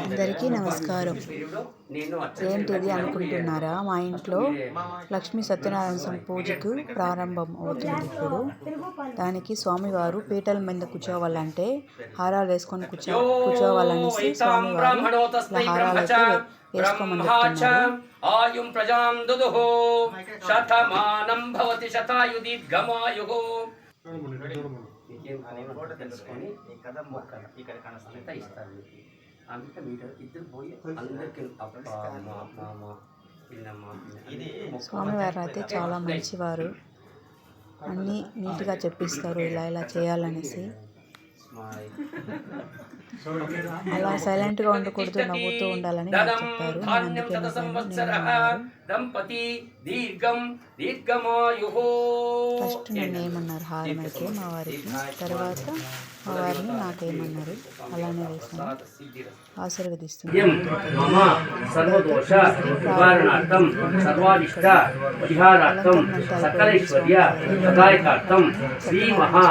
అందరికీ నమస్కారం. ఏంటిది అనుకుంటున్నారా? మా ఇంట్లో లక్ష్మీ సత్యనారాయణ స్వామి పూజకు ప్రారంభం అవుతుంది ఇప్పుడు. దానికి స్వామివారు పీటల మీద కూర్చోవాలంటే హారాలు వేసుకొని కూర్చో కూర్చోవాలనేసి స్వామివారు ఇలా హారాలు అయితే వేసుకోమని చెప్తున్నారు ఆయుం ప్రజాం దుదుహో శతమానం భవతి శతాయు దీర్ఘమాయుః తెలుసుకొని ఇక్కడ అంతా ఇస్తారు మీకు. అందుకే మీరు ఇద్దరు పోయి అందరికి స్వామివారు అయితే చాలా మంచివారు. అన్నీ నీట్గా చెప్పిస్తారు ఇలా ఇలా చేయాలనేసి. అలా సైలెంట్గా ఉండకూడదు నవ్వుతూ ఉండాలని చెప్పారు. అందుకే దంపతి దీర్ఘం దీర్ఘమాయు ఫస్ట్ నన్ను ఏమన్నారు హారం అయితే మా వారికి తర్వాత మా వారిని నాకేమన్నారు? అలానే వేసాను సదాయకార్థం శ్రీ మహా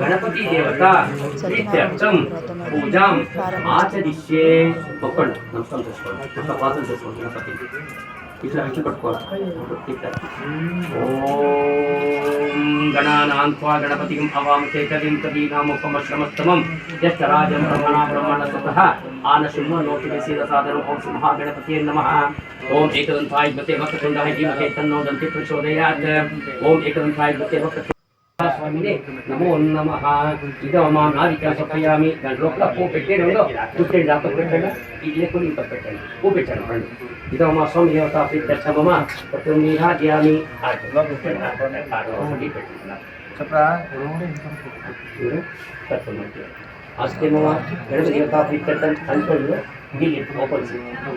గణపతి దేవత ప్రీత్యర్థం పూజాం ఆచరిష్యే. ఒక్కండి నమస్కారం చేసుకోండి. నమస్కారం పాత్ర చేసుకోండి. గణపతి. ఇట్లా ఇట్లా పట్టుకోవాలి ఇట్లా ఓం గణానాం త్వా గణపతిం కవిం కవీనాముపమశ్రమస్తమం యశ్చ రాజం బ్రహ్మణా బ్రహ్మణ సుతః ఆనశుంభ నోటి సీద సాదరం ఓం శ్రీ మహాగణపతే నమః. ఓం ఏకదంతాయ గతే వక్రతుండాయ ధీమహే తన్నో దంతి ప్రచోదయాత్. ఓం ఏకదంతాయ గతే వక్రతుండాయ స్వామిని నమో నమ ఇదో మా నాదిక సొప్పయామి దాని లోపల పూ పెట్టేయండి పుట్టండి దాకా పెట్టండి ఇది లేకుండా ఇంకా పెట్టండి పూ పెట్టండి రండి ఇదో మా స్వామి దేవత ప్రీత్యర్థమమ ప్రతిమీహాద్యామి అస్తే మమ గణపతి దేవత ప్రీత్యర్థం అనుకోండి గిల్లి ఓపెన్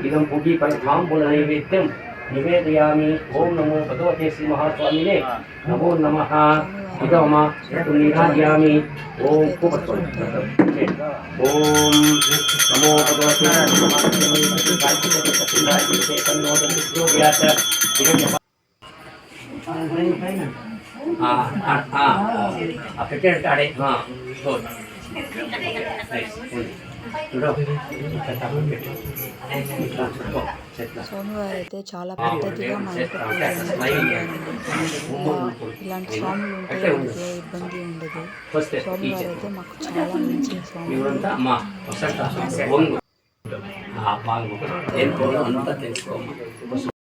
ఇదం పరిధాంబుల నైవేద్యం నివేదయామి ఓం నమో భగవతే శ్రీ మహాస్వామినే నమో నమః ఇదమ నిరాధ్యామి ఓం కూపట్టుకోండి ఓం నమో భగవతే పెట్టాడు ఆడే గుడ్ స్వామివారు అయితే చాలా పద్ధతిగా ఇలాంటి స్వాములు ఉంటే మనకి ఇబ్బంది ఉండదు స్వామివారు అయితే మాకు చాలా మంచి స్వామి అంతా తెలుసుకోమ్మా